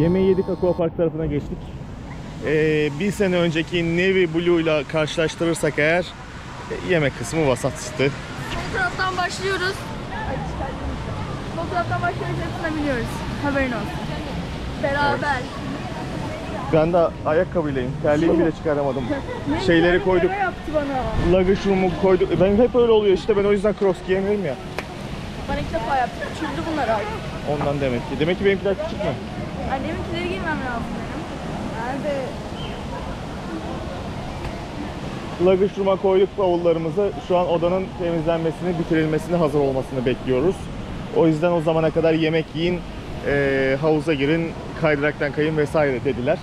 Yemeği yedik Aquapark tarafına geçtik. Ee, bir sene önceki Navy Blue ile karşılaştırırsak eğer e, yemek kısmı vasattı. Sol taraftan başlıyoruz. Sol taraftan başlıyoruz hepsine biniyoruz. Haberin olsun. Beraber. Ben de ayakkabıylayım. Terliğimi bile çıkaramadım. Şeyleri Ne koyduk. yaptı bana? Luggage room'u koyduk. Benim hep öyle oluyor işte ben o yüzden crocs giyemiyorum ya. Ben ilk defa yaptım. Çüzdü bunlar artık. Ondan demek ki. Demek ki benimkiler küçük mü? Anneminkileri giymem lazım benim. Nerede? Luggage room'a koyduk bavullarımızı. Şu an odanın temizlenmesini, bitirilmesini, hazır olmasını bekliyoruz. O yüzden o zamana kadar yemek yiyin, eee, havuza girin, kaydıraktan kayın vesaire dediler.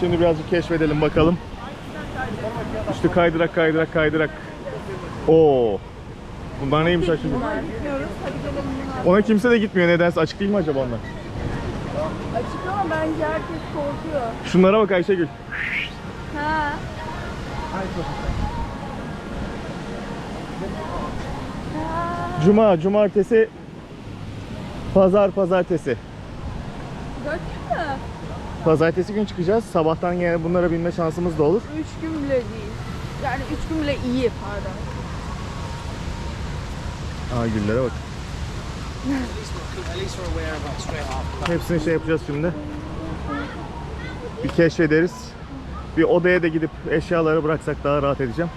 Şimdi birazcık keşfedelim bakalım. İşte kaydırak, kaydırak, kaydırak. Oo. Bunlar neymiş bunlar. Ona kimse de gitmiyor nedense. Açık değil mi acaba onlar? Açık ama bence herkes korkuyor. Şunlara bak Ayşegül. Ha. Cuma, cumartesi, pazar, pazartesi. Dört gün mü? Pazartesi gün çıkacağız. Sabahtan yine bunlara binme şansımız da olur. Üç gün bile değil. Yani üç gün bile iyi pardon. Aa güllere bak. Hepsini şey yapacağız şimdi. Bir keşfederiz. Bir odaya da gidip eşyaları bıraksak daha rahat edeceğim.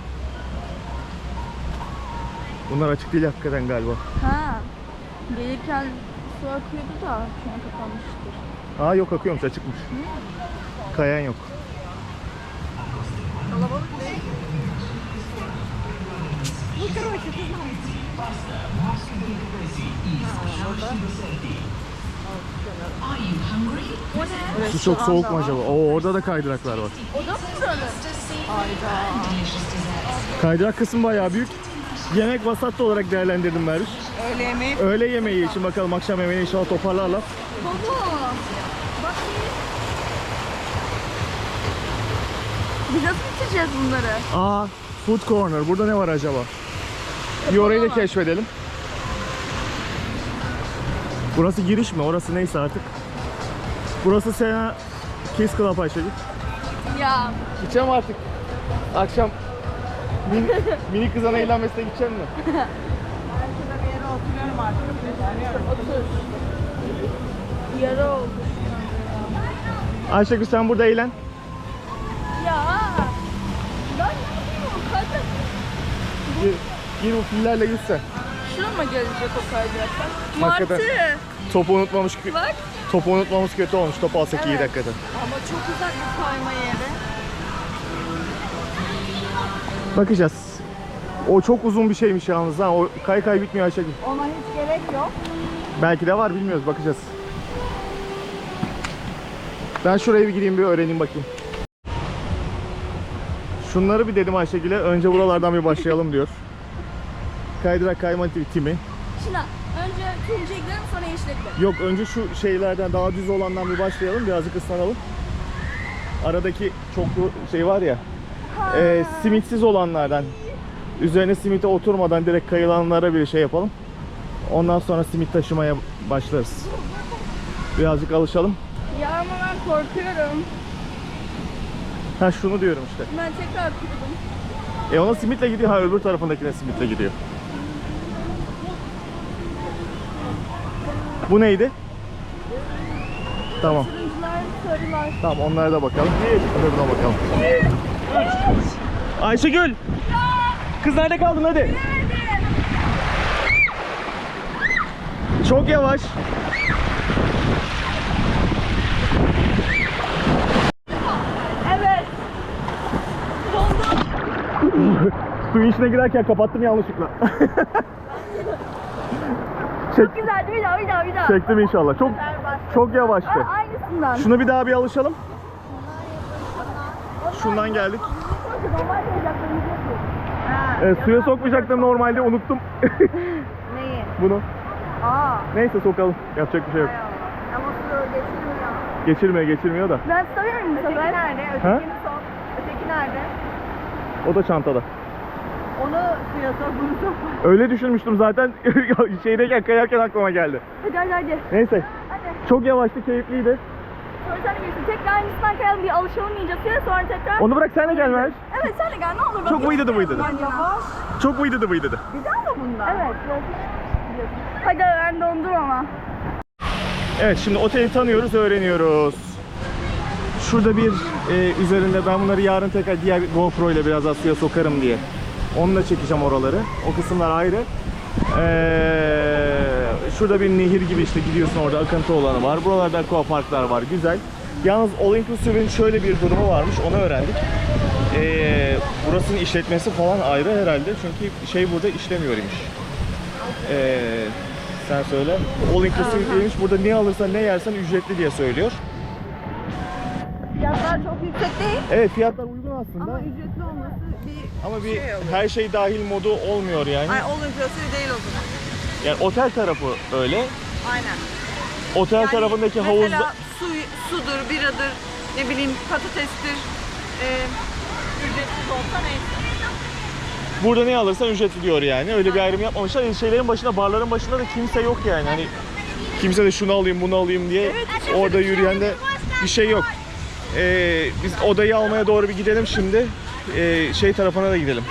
Bunlar açık değil hakikaten galiba. Ha. Gelirken su akıyordu da şu an kapanmıştır. Aa yok akıyormuş açıkmış. Kayan yok. Kalabalık değil. Su çok soğuk mu acaba? Oo orada da kaydıraklar var. O da mı buranın? Hayda. Kaydırak kısmı bayağı büyük. Yemek vasatta olarak değerlendirdim Merviş. Öğle yemeği. Öğle yemeği için bakalım akşam yemeğini inşallah toparlarlar. Baba. Bak Biz nasıl bitireceğiz bunları? Aa, food corner. Burada ne var acaba? Bir orayı da keşfedelim. Burası giriş mi? Orası neyse artık. Burası Sena Kiss Club Ayşegül. Ya Gideceğim artık. Akşam min, mini kızan eğlenmesine gideceğim mi? otur. Yara oldu. Ayşegül sen burada eğlen. Ya. Ben ne yapayım? Kadın. Gir, gir bu fillerle sen. Şuna mı gelecek o kaydıraktan? Hakikaten. Martı. Topu unutmamış, kö- Bak. topu unutmamız kötü olmuş. Topu alsak iyi Evet. dakikada. Ama çok uzak bir kayma yeri. Bakacağız. O çok uzun bir şeymiş yalnız ha. O kay kay bitmiyor Ayşegül. Ona hiç gerek yok. Belki de var bilmiyoruz bakacağız. Ben şuraya bir gireyim bir öğreneyim bakayım. Şunları bir dedim Ayşegül'e. Önce buralardan bir başlayalım diyor. Kaydırak kayma timi. Şuna önce turuncu eklerim sonra yeşil eklerim. Yok önce şu şeylerden daha düz olandan bir başlayalım. Birazcık ıslanalım. Aradaki çoklu şey var ya. e, simitsiz olanlardan. Üzerine simite oturmadan direkt kayılanlara bir şey yapalım. Ondan sonra simit taşımaya başlarız. Birazcık alışalım. Ya ama ben korkuyorum. Ha şunu diyorum işte. Ben tekrar kırdım. E ona simitle gidiyor. Ha öbür tarafındakine simitle gidiyor. Bu neydi? Tamam. Sarılar. Tamam onlara da bakalım. Öbürüne bakalım. Ayşegül! Kız nerede kaldın hadi? Çok yavaş. Evet. Suyun içine girerken kapattım yanlışlıkla. Çek, Çok güzeldi. Bir daha, bir daha, bir daha. çektim inşallah. Çok çok yavaştı. Aa, aynısından. Şunu bir daha bir alışalım. Şundan geldik. Normal tezgahlarımızı yapıyoruz. Ha. Evet, suya sokmayacaktım normalde unuttum Neyi? bunu. Aa. Neyse sokalım. Yapacak bir şey yok. Ama su geçirmiyor. Geçirmiyor geçirmiyor da. Ben tutamıyorum bu sefer. nerede? Ha? Öteki nerede? O da çantada. Sok, bunu sok. Öyle düşünmüştüm zaten. Şeydeyken kayarken aklıma geldi. Hadi hadi hadi. Neyse. Hadi. Çok yavaştı, keyifliydi. Sonra sen de gelirsin. Tekrar aynısından kayalım bir alışalım iyice suya sonra tekrar. Onu bırak sen de gel Meriç. Evet sen de gel ne olur. Çok vıydıdı vıydıdı. Yavaş. Çok vıydıdı vıydıdı. Bir daha mı bundan? Evet. Hadi ben dondum ama. Evet şimdi oteli tanıyoruz, öğreniyoruz. Şurada bir e, üzerinde ben bunları yarın tekrar diğer GoPro ile biraz daha suya sokarım diye. Onunla çekeceğim oraları. O kısımlar ayrı. Ee, şurada bir nehir gibi işte gidiyorsun orada akıntı olanı var. Buralarda aquaparklar var. Güzel. Yalnız All Inclusive'in şöyle bir durumu varmış. Onu öğrendik. Ee, burasının işletmesi falan ayrı herhalde. Çünkü şey burada işlemiyormuş. Ee, sen söyle. All Inclusive değilmiş. Burada ne alırsan ne yersen ücretli diye söylüyor. Fiyatlar çok yüksek değil Evet fiyatlar uygun aslında. ama ücretli olması bir Ama bir şey oluyor. her şey dahil modu olmuyor yani. Ay all inclusive değil o zaman. Yani otel tarafı öyle. Aynen. Otel Yani tarafındaki mesela havuzda su, sudur, biradır, ne bileyim patatestir. E, ücretsiz olsa neyse. burada ne alırsan ücretli diyor yani. Öyle bir ayrım yapmamışlar. Şeylerin başında, barların başında da kimse yok yani. Hani kimse de şunu alayım, bunu alayım diye orada yürüyen de bir şey yok. Ee, biz odayı almaya doğru bir gidelim şimdi. Ee, şey tarafına da gidelim.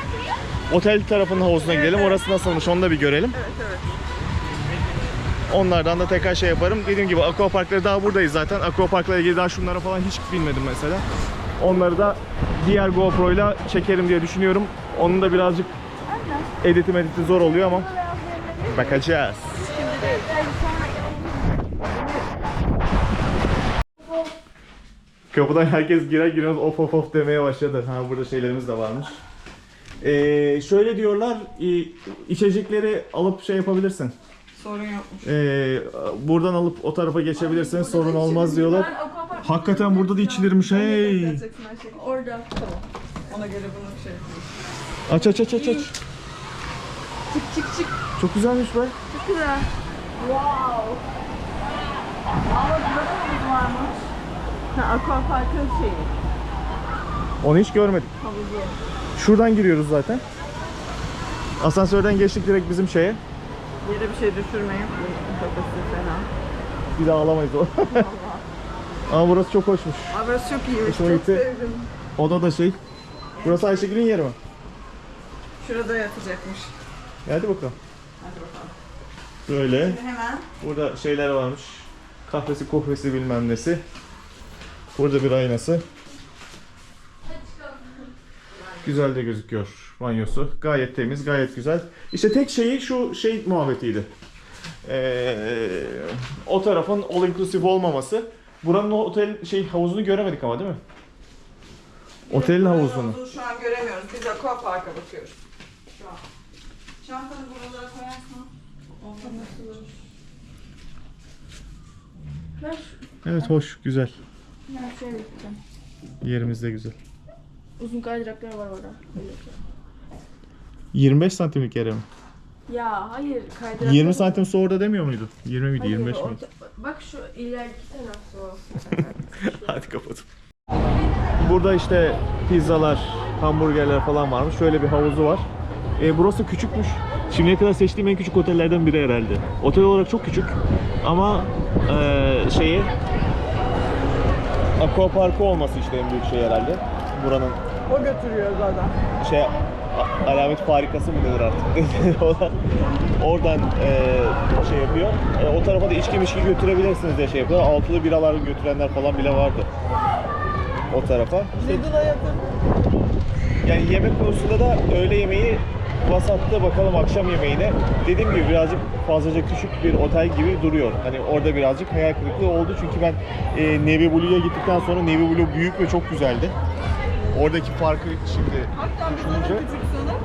Otel tarafının havuzuna gidelim. Orası nasılmış onu da bir görelim. Evet evet. Onlardan da tekrar şey yaparım. Dediğim gibi aquaparkları daha buradayız zaten. Aquaparkla ilgili daha şunlara falan hiç bilmedim mesela. Onları da diğer GoPro'yla çekerim diye düşünüyorum. Onun da birazcık editi mediti zor oluyor ama bakacağız. Kapıdan herkes girer girmez of of of demeye başladı. Ha burada şeylerimiz de varmış. Ee, şöyle diyorlar, içecekleri alıp şey yapabilirsin. Sorun yokmuş. Ee, buradan alıp o tarafa geçebilirsin sorun olmaz diyorlar. Hakikaten burada da içilirmiş hey. Gerçekten her şey. Orada. Ona göre bunu şey yapayım. Aç aç aç aç aç. Çık çık çık. Çok güzelmiş be. Çok güzel. Wow. Ama burada da havuz varmış. Ha, aquaparkın şeyi. Onu hiç görmedik. Havuzu. Şuradan giriyoruz zaten. Asansörden geçtik direkt bizim şeye. Yere bir şey düşürmeyin. Kafası fena. Bir daha alamayız o. Ama burası çok hoşmuş. Aa, burası çok iyiymiş. Hoşuma Çok gitti. sevdim. Oda da şey. Burası Ayşegül'ün yeri mi? Şurada yatacakmış. E, Hadi bakalım. Hadi bakalım. Böyle. Hemen Burada şeyler varmış. Kahvesi, kohvesi bilmem nesi. Burada bir aynası. Güzel de gözüküyor banyosu. Gayet temiz, gayet güzel. İşte tek şeyi şu şey muhabbetiydi. Ee, o tarafın all inclusive olmaması. Buranın o otel şey havuzunu göremedik ama değil mi? Otelin havuzunu. Havuzunu şu an göremiyoruz. Biz aquaparka bakıyoruz. Şu an. Çantanı buralara koyarsan. Olsa nasıl olur? Ben, şu, Evet hoş, güzel. Ben şöyle gideceğim. Yerimiz de güzel. Uzun kaydıraklar var orada. Böyle. 25 santimlik yere mi? Ya hayır kaydırak. 20 santim su orada demiyor muydu? 20 miydi, Hayır, 25 miydi? orta- Bak şu ileriki taraf o. Hadi kapatıp. Burada işte pizzalar, hamburgerler falan varmış. Şöyle bir havuzu var. E, burası küçükmüş. Şimdiye kadar seçtiğim en küçük otellerden biri herhalde. Otel olarak çok küçük ama e, şeyi aquaparkı olması işte en büyük şey herhalde. Buranın O götürüyor zaten. şey a- alamet farikası mı denir artık? Oradan- Oradan e, şey yapıyor. E, o tarafa da içki mişki götürebilirsiniz diye şey yapıyor. Altılı biralar götürenler falan bile vardı. O tarafa. Lidl'a yakın. Yani yemek konusunda da öğle yemeği vasatta bakalım akşam yemeğine. Dediğim gibi birazcık fazlaca küçük bir otel gibi duruyor. Hani orada birazcık hayal kırıklığı oldu çünkü ben e, Nevi Blue'ya gittikten sonra Nevi Blue büyük ve çok güzeldi. Oradaki farkı şimdi Hatta biz düşününce onu küçük sanıp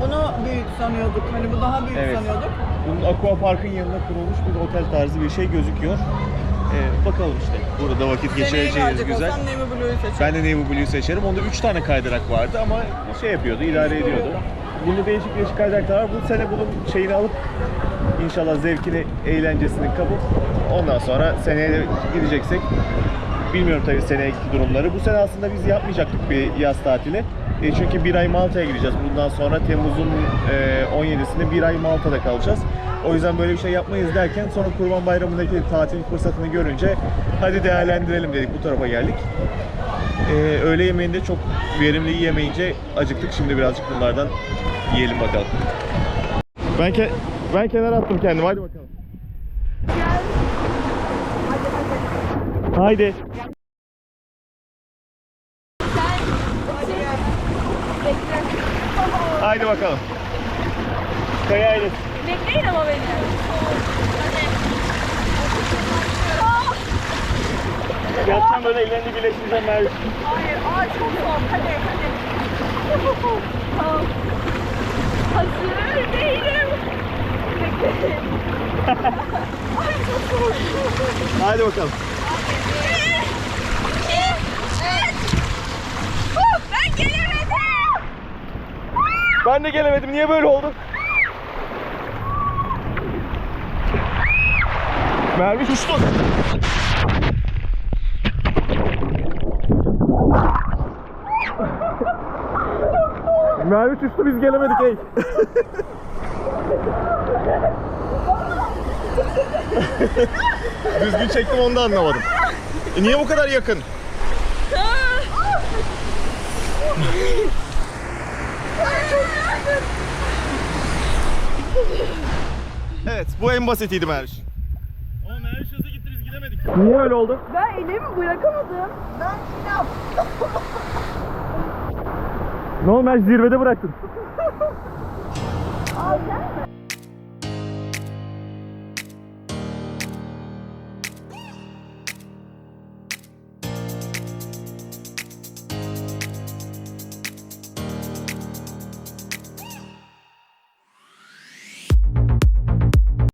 bunu büyük sanıyorduk. Hani bu daha büyük Evet. sanıyorduk. Bunun Aqua Park'ın yanına kurulmuş bir otel tarzı bir şey gözüküyor. Ee, bakalım işte. Burada vakit geçireceğiz güzel. olsam Navy Blue'yu seçerim. Ben de Navy Blue'yu seçerim. Onda 3 tane kaydırak vardı ama şey yapıyordu, idare ediyordu. Bunda değişik değişik kaydıraklar var. Bu sene bunun şeyini alıp inşallah zevkini, eğlencesini kapıp ondan sonra seneye de gideceksek bilmiyorum tabii seneki durumları. Bu sene aslında biz yapmayacaktık bir yaz tatili. E, çünkü bir ay Malta'ya gideceğiz. Bundan sonra Temmuz'un e, 17'sinde bir ay Malta'da kalacağız. O yüzden böyle bir şey yapmayız derken sonra Kurban Bayramı'ndaki tatil fırsatını görünce hadi değerlendirelim dedik bu tarafa geldik. E, öğle yemeğinde çok verimli yiyemeyince acıktık. Şimdi birazcık bunlardan yiyelim bakalım. Ben, ke- ben kenara attım kendimi. Hadi bakalım. Haydi. Haydi bakalım. Yatacağım böyle ellerini birleştireceğim Merve. Hayır, ay çok soğuk. Hadi, hadi. tamam. Hazır değilim. Ay çok soğuk. Haydi bakalım. Ben gelemedim. Ben de gelemedim. Niye böyle oldu? Merve uçtu. Merve uçtu biz gelemedik ey. Düzgün çektim onu da anlamadım. E niye bu kadar yakın? Evet bu en basitiydi Merviş. Ama Merviş hızlı gitti biz gidemedik. Niye öyle oldu? Ben elimi bırakamadım. Ben Ne oldu Merviş zirvede bıraktın. Al sen